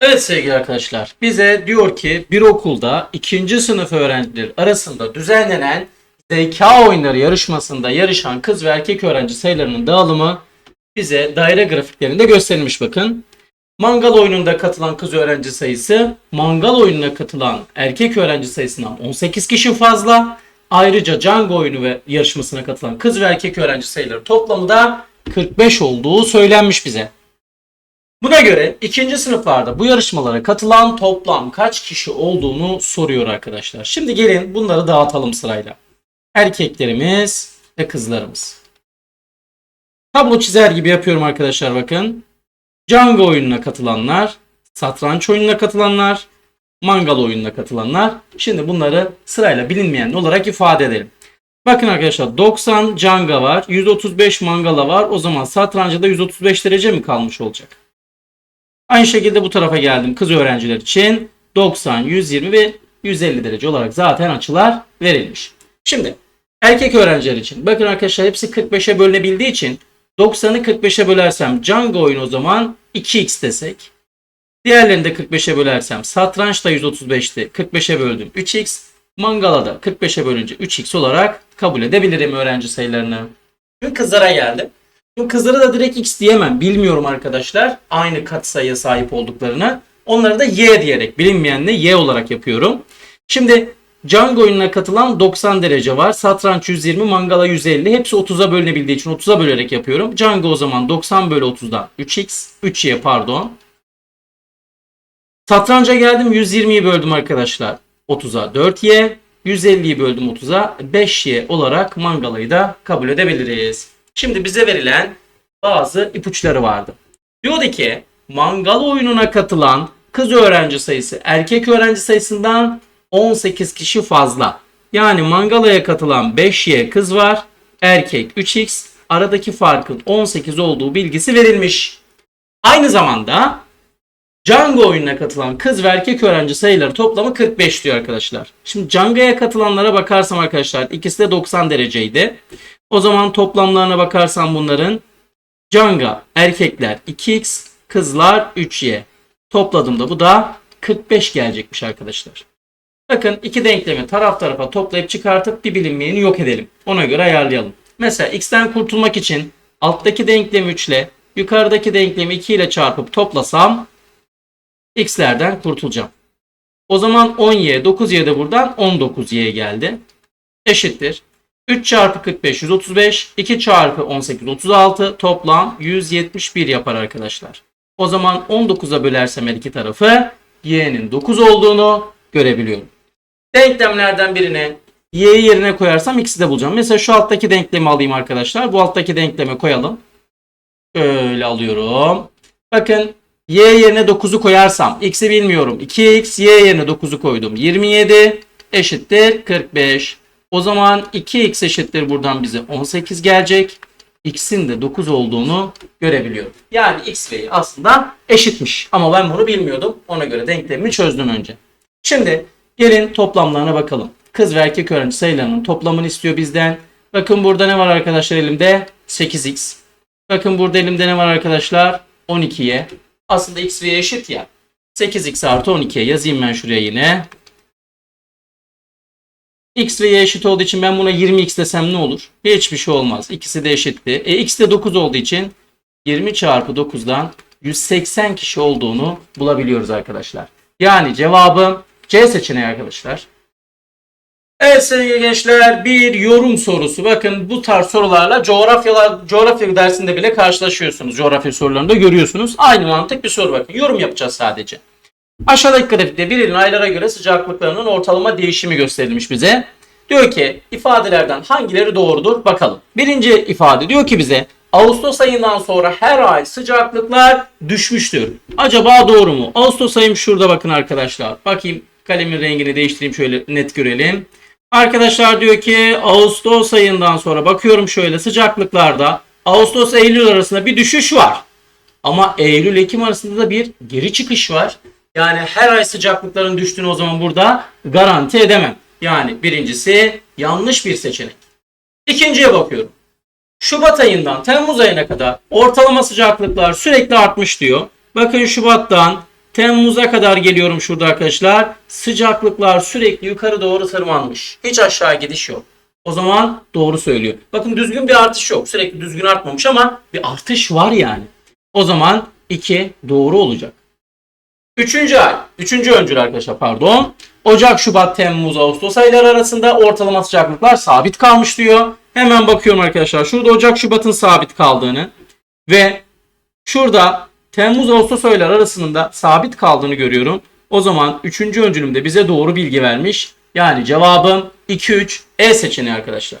Evet sevgili arkadaşlar, bize diyor ki bir okulda ikinci sınıf öğrencileri arasında düzenlenen zeka oyunları yarışmasında yarışan kız ve erkek öğrenci sayılarının dağılımı bize daire grafiklerinde gösterilmiş bakın. Mangal oyununda katılan kız öğrenci sayısı mangal oyununa katılan erkek öğrenci sayısından 18 kişi fazla. Ayrıca Django oyunu ve yarışmasına katılan kız ve erkek öğrenci sayıları toplamı da 45 olduğu söylenmiş bize. Buna göre ikinci sınıflarda bu yarışmalara katılan toplam kaç kişi olduğunu soruyor arkadaşlar. Şimdi gelin bunları dağıtalım sırayla. Erkeklerimiz ve kızlarımız. Tablo çizer gibi yapıyorum arkadaşlar bakın. Django oyununa katılanlar, satranç oyununa katılanlar, mangal oyununa katılanlar. Şimdi bunları sırayla bilinmeyen olarak ifade edelim. Bakın arkadaşlar 90 Django var, 135 mangala var. O zaman satranca da 135 derece mi kalmış olacak? Aynı şekilde bu tarafa geldim kız öğrenciler için 90, 120 ve 150 derece olarak zaten açılar verilmiş. Şimdi erkek öğrenciler için bakın arkadaşlar hepsi 45'e bölünebildiği için 90'ı 45'e bölersem Django oyunu o zaman 2x desek. Diğerlerini de 45'e bölersem satranç da 135'ti 45'e böldüm 3x. Mangala da 45'e bölünce 3x olarak kabul edebilirim öğrenci sayılarını. Kızlara geldim. Kızlara da direkt x diyemem. Bilmiyorum arkadaşlar. Aynı katsayıya sahip olduklarını. Onları da y diyerek bilinmeyenle y olarak yapıyorum. Şimdi Django oyununa katılan 90 derece var. Satranç 120, Mangala 150. Hepsi 30'a bölünebildiği için 30'a bölerek yapıyorum. Django o zaman 90 bölü 30'dan 3x. 3y pardon. Satranca geldim 120'yi böldüm arkadaşlar. 30'a 4y. 150'yi böldüm 30'a 5y olarak Mangala'yı da kabul edebiliriz. Şimdi bize verilen bazı ipuçları vardı. Diyordu ki mangal oyununa katılan kız öğrenci sayısı erkek öğrenci sayısından 18 kişi fazla. Yani mangalaya katılan 5Y kız var. Erkek 3X. Aradaki farkın 18 olduğu bilgisi verilmiş. Aynı zamanda Django oyununa katılan kız ve erkek öğrenci sayıları toplamı 45 diyor arkadaşlar. Şimdi Django'ya katılanlara bakarsam arkadaşlar ikisi de 90 dereceydi. O zaman toplamlarına bakarsam bunların Canga erkekler 2x, kızlar 3y. Topladığımda bu da 45 gelecekmiş arkadaşlar. Bakın iki denklemi taraf tarafa toplayıp çıkartıp bir bilinmeyeni yok edelim. Ona göre ayarlayalım. Mesela x'ten kurtulmak için alttaki denklemi 3 ile yukarıdaki denklemi 2 ile çarpıp toplasam x'lerden kurtulacağım. O zaman 10y, 9y de buradan 19y geldi. Eşittir. 3 çarpı 45 135, 2 çarpı 18 36 toplam 171 yapar arkadaşlar. O zaman 19'a bölersem her iki tarafı y'nin 9 olduğunu görebiliyorum. Denklemlerden birine y'yi yerine koyarsam x'i de bulacağım. Mesela şu alttaki denklemi alayım arkadaşlar. Bu alttaki denkleme koyalım. Öyle alıyorum. Bakın y yerine 9'u koyarsam x'i bilmiyorum. 2x y yerine 9'u koydum. 27 eşittir 45. O zaman 2x eşittir buradan bize 18 gelecek. x'in de 9 olduğunu görebiliyorum. Yani x ve y aslında eşitmiş. Ama ben bunu bilmiyordum. Ona göre denklemimi çözdüm önce. Şimdi gelin toplamlarına bakalım. Kız ve erkek öğrenci sayılarının toplamını istiyor bizden. Bakın burada ne var arkadaşlar elimde? 8x. Bakın burada elimde ne var arkadaşlar? 12y. Aslında x ve y eşit ya. 8x artı 12'ye yazayım ben şuraya yine. X ve Y eşit olduğu için ben buna 20x desem ne olur? Hiçbir şey olmaz. İkisi de eşitti. E, X de 9 olduğu için 20 çarpı 9'dan 180 kişi olduğunu bulabiliyoruz arkadaşlar. Yani cevabım C seçeneği arkadaşlar. Evet sevgili gençler bir yorum sorusu. Bakın bu tarz sorularla coğrafyalar, coğrafya dersinde bile karşılaşıyorsunuz. Coğrafya sorularında görüyorsunuz. Aynı mantık bir soru bakın. Yorum yapacağız sadece. Aşağıdaki grafikte bir ilin aylara göre sıcaklıklarının ortalama değişimi gösterilmiş bize. Diyor ki ifadelerden hangileri doğrudur bakalım. Birinci ifade diyor ki bize Ağustos ayından sonra her ay sıcaklıklar düşmüştür. Acaba doğru mu? Ağustos ayım şurada bakın arkadaşlar. Bakayım kalemin rengini değiştireyim şöyle net görelim. Arkadaşlar diyor ki Ağustos ayından sonra bakıyorum şöyle sıcaklıklarda Ağustos Eylül arasında bir düşüş var. Ama Eylül Ekim arasında da bir geri çıkış var. Yani her ay sıcaklıkların düştüğünü o zaman burada garanti edemem. Yani birincisi yanlış bir seçenek. İkinciye bakıyorum. Şubat ayından Temmuz ayına kadar ortalama sıcaklıklar sürekli artmış diyor. Bakın Şubat'tan Temmuz'a kadar geliyorum şurada arkadaşlar. Sıcaklıklar sürekli yukarı doğru tırmanmış. Hiç aşağı gidiş yok. O zaman doğru söylüyor. Bakın düzgün bir artış yok. Sürekli düzgün artmamış ama bir artış var yani. O zaman 2 doğru olacak. Üçüncü ay, üçüncü öncül arkadaşlar pardon. Ocak, Şubat, Temmuz, Ağustos ayları arasında ortalama sıcaklıklar sabit kalmış diyor. Hemen bakıyorum arkadaşlar. Şurada Ocak, Şubat'ın sabit kaldığını ve şurada Temmuz, Ağustos ayları arasında sabit kaldığını görüyorum. O zaman üçüncü öncülümde bize doğru bilgi vermiş. Yani cevabım 2-3 E seçeneği arkadaşlar.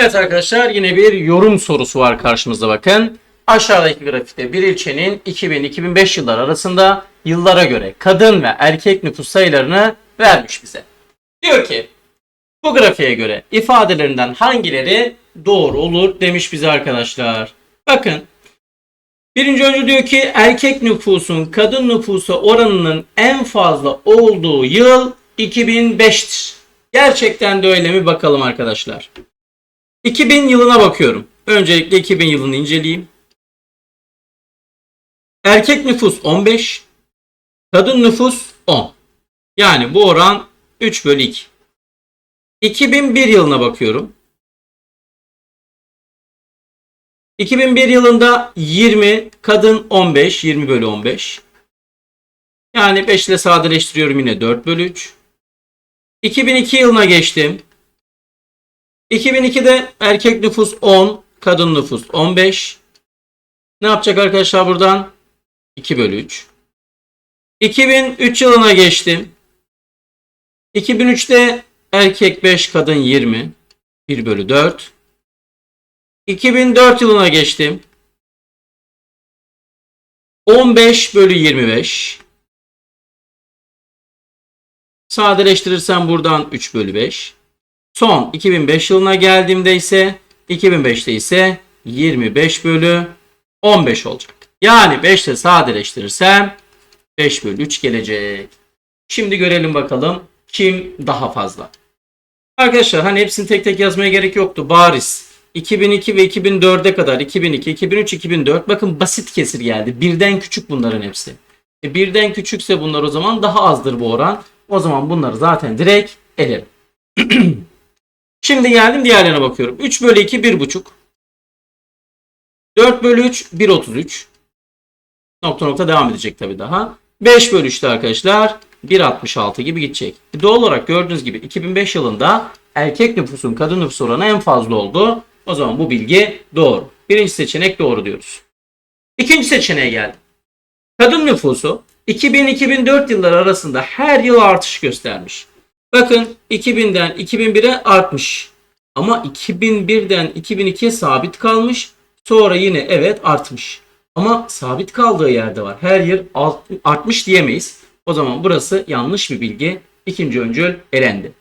Evet arkadaşlar yine bir yorum sorusu var karşımızda bakın. Aşağıdaki grafikte bir ilçenin 2000-2005 yılları arasında yıllara göre kadın ve erkek nüfus sayılarını vermiş bize. Diyor ki bu grafiğe göre ifadelerinden hangileri doğru olur demiş bize arkadaşlar. Bakın birinci öncü diyor ki erkek nüfusun kadın nüfusa oranının en fazla olduğu yıl 2005'tir. Gerçekten de öyle mi bakalım arkadaşlar. 2000 yılına bakıyorum. Öncelikle 2000 yılını inceleyeyim. Erkek nüfus 15, kadın nüfus 10. Yani bu oran 3 bölü 2. 2001 yılına bakıyorum. 2001 yılında 20, kadın 15, 20 bölü 15. Yani 5 ile sadeleştiriyorum yine 4 bölü 3. 2002 yılına geçtim. 2002'de erkek nüfus 10, kadın nüfus 15. Ne yapacak arkadaşlar buradan? 2 bölü 3. 2003 yılına geçtim. 2003'te erkek 5, kadın 20. 1 bölü 4. 2004 yılına geçtim. 15 bölü 25. Sadeleştirirsem buradan 3 bölü 5. Son 2005 yılına geldiğimde ise 2005'te ise 25 bölü 15 olacak. Yani 5 ile sadeleştirirsem 5 bölü 3 gelecek. Şimdi görelim bakalım kim daha fazla. Arkadaşlar hani hepsini tek tek yazmaya gerek yoktu. Bariz. 2002 ve 2004'e kadar 2002, 2003, 2004 bakın basit kesir geldi. Birden küçük bunların hepsi. E birden küçükse bunlar o zaman daha azdır bu oran. O zaman bunları zaten direkt elerim. Şimdi geldim diğerlerine bakıyorum. 3 bölü 2 1,5. 4 bölü 3 1,33. Nokta nokta devam edecek tabi daha. 5 bölü 3'te arkadaşlar 1,66 gibi gidecek. Doğal olarak gördüğünüz gibi 2005 yılında erkek nüfusun kadın nüfus oranı en fazla oldu. O zaman bu bilgi doğru. Birinci seçenek doğru diyoruz. İkinci seçeneğe geldim. Kadın nüfusu 2000-2004 yılları arasında her yıl artış göstermiş. Bakın 2000'den 2001'e artmış. Ama 2001'den 2002'ye sabit kalmış. Sonra yine evet artmış. Ama sabit kaldığı yerde var. Her yıl alt- artmış diyemeyiz. O zaman burası yanlış bir bilgi. İkinci öncül elendi.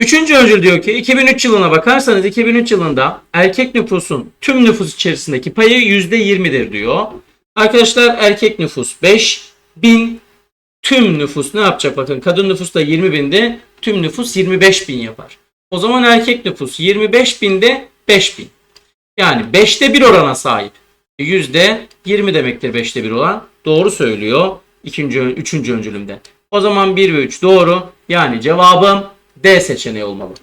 Üçüncü öncül diyor ki 2003 yılına bakarsanız 2003 yılında erkek nüfusun tüm nüfus içerisindeki payı %20'dir diyor. Arkadaşlar erkek nüfus 5 bin tüm nüfus ne yapacak bakın kadın nüfus da 20 binde tüm nüfus 25 bin yapar. O zaman erkek nüfus 25 binde 5 bin. Yani 5'te 1 orana sahip. Yüzde 20 demektir 5'te 1 olan. Doğru söylüyor. İkinci, üçüncü öncülümde. O zaman 1 ve 3 doğru. Yani cevabım D seçeneği olmalı.